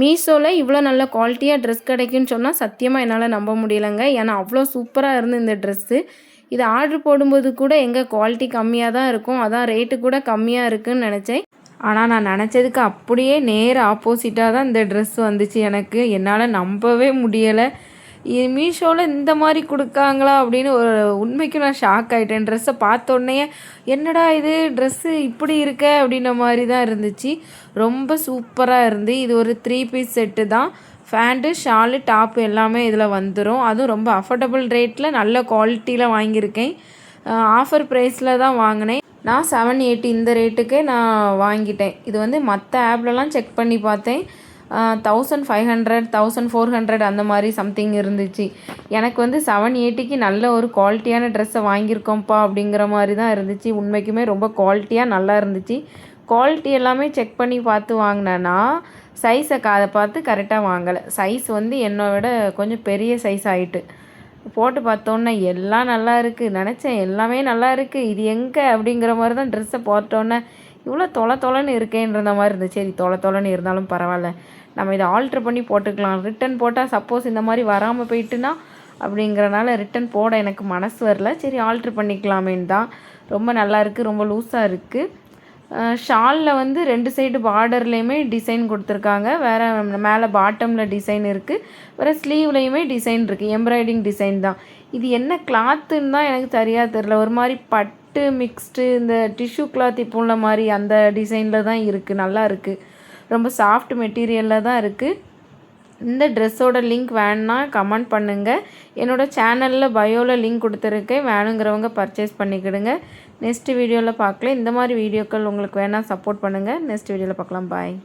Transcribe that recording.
மீஷோவில் இவ்வளோ நல்ல குவாலிட்டியாக ட்ரெஸ் கிடைக்குன்னு சொன்னால் சத்தியமாக என்னால் நம்ப முடியலைங்க. ஏன்னா அவ்வளோ சூப்பராக இருந்து இந்த ட்ரெஸ்ஸு இது ஆர்டர் போடும்போது கூட எங்கே குவாலிட்டி கம்மியாக தான் இருக்கும். அதான் ரேட்டு கூட கம்மியாக இருக்குன்னு நினச்சேன். ஆனால் நான் நினச்சதுக்கு அப்படியே நேர் ஆப்போசிட்டாக தான் இந்த ட்ரெஸ் வந்துச்சு எனக்கு. என்னால் நம்பவே முடியலை. மீஷோவில் இந்த மாதிரி கொடுக்காங்களா? அப்படின்னு ஒரு உண்மைக்கும் நான் ஷாக் ஆகிட்டேன் ட்ரெஸ்ஸை பார்த்தோன்னே என்னடா இது? ட்ரெஸ்ஸு இப்படி இருக்க? அப்படின்ற மாதிரி தான் இருந்துச்சு. ரொம்ப சூப்பராக இருந்து இது ஒரு த்ரீ பீஸ் செட்டு தான். ஃபேண்ட்டு ஷாலு டாப்பு எல்லாமே இதில் வந்துடும் அதுவும் ரொம்ப அஃபோர்டபுள் ரேட்டில் நல்ல குவாலிட்டியில் வாங்கியிருக்கேன். ஆஃபர் ப்ரைஸில் தான் வாங்கினேன். நான் செவன் எயிட்டி இந்த ரேட்டுக்கே நான் வாங்கிட்டேன். இது வந்து மற்ற ஆப்லலாம் செக் பண்ணி பார்த்தேன். Thousand five hundred thousand four hundred அந்த மாதிரி சம்திங் இருந்துச்சு. எனக்கு வந்து செவன் எயிட்டிக்கு நல்ல ஒரு குவாலிட்டியான ட்ரெஸ்ஸை வாங்கியிருக்கோம்ப்பா அப்படிங்கிற மாதிரி தான் இருந்துச்சு. உண்மைக்குமே ரொம்ப குவாலிட்டியாக நல்லா இருந்துச்சு. குவாலிட்டி எல்லாமே செக் பண்ணி பார்த்து வாங்கினேன்னா சைஸை அதை பார்த்து கரெக்டாக வாங்கலை. சைஸ் வந்து என்னை விட கொஞ்சம் பெரிய சைஸ் ஆகிட்டு போட்டு பார்த்தோன்னே எல்லாம் நல்லா இருக்குது நினச்சேன் எல்லாமே நல்லா இருக்குது இது எங்கே அப்படிங்கிற மாதிரி தான் ட்ரெஸ்ஸை போட்டோன்னே இவ்வளோ தொலை தொலைன்னு இருக்கேன்ற மாதிரி இருந்துச்சு. சரி தொலை தொலைன்னு இருந்தாலும் பரவாயில்ல. நம்ம இதை ஆல்ட்ரு பண்ணி போட்டுக்கலாம். ரிட்டன் போட்டால் சப்போஸ் இந்த மாதிரி வராமல் போயிட்டுனா அப்படிங்கிறனால ரிட்டன் போட எனக்கு மனசு வரல. சரி ஆல்ட்ரு பண்ணிக்கலாமேன்னு தான். ரொம்ப நல்லா இருக்குது ரொம்ப லூஸாக இருக்குது ஷாலில் வந்து ரெண்டு சைடு பார்டர்லேயுமே டிசைன் கொடுத்துருக்காங்க. வேறு மேலே பாட்டமில் டிசைன் இருக்குது வேறு ஸ்லீவ்லேயுமே டிசைன் இருக்குது எம்ப்ராய்டிங் டிசைன் தான். இது என்ன கிளாத்துன்னு தான் எனக்கு சரியாக தெரில ஒரு மாதிரி பட் பட்டு மிக்ஸ்டு இந்த டிஷ்யூ கிளாத் இப்போ உள்ள மாதிரி அந்த டிசைனில் தான் இருக்குது நல்லா இருக்குது ரொம்ப சாஃப்ட் மெட்டீரியலில் தான் இருக்குது இந்த ட்ரெஸ்ஸோட லிங்க் வேணுன்னா கமெண்ட் பண்ணுங்கள் என்னோடய சேனலில் பயோவில் லிங்க் கொடுத்துருக்கேன். வேணுங்கிறவங்க பர்ச்சேஸ் பண்ணிக்கிடுங்க. நெக்ஸ்ட் வீடியோவில் பார்க்கல இந்த மாதிரி வீடியோக்கள் உங்களுக்கு வேணால் சப்போர்ட் பண்ணுங்கள் நெக்ஸ்ட் வீடியோவில் பார்க்கலாம். பாய்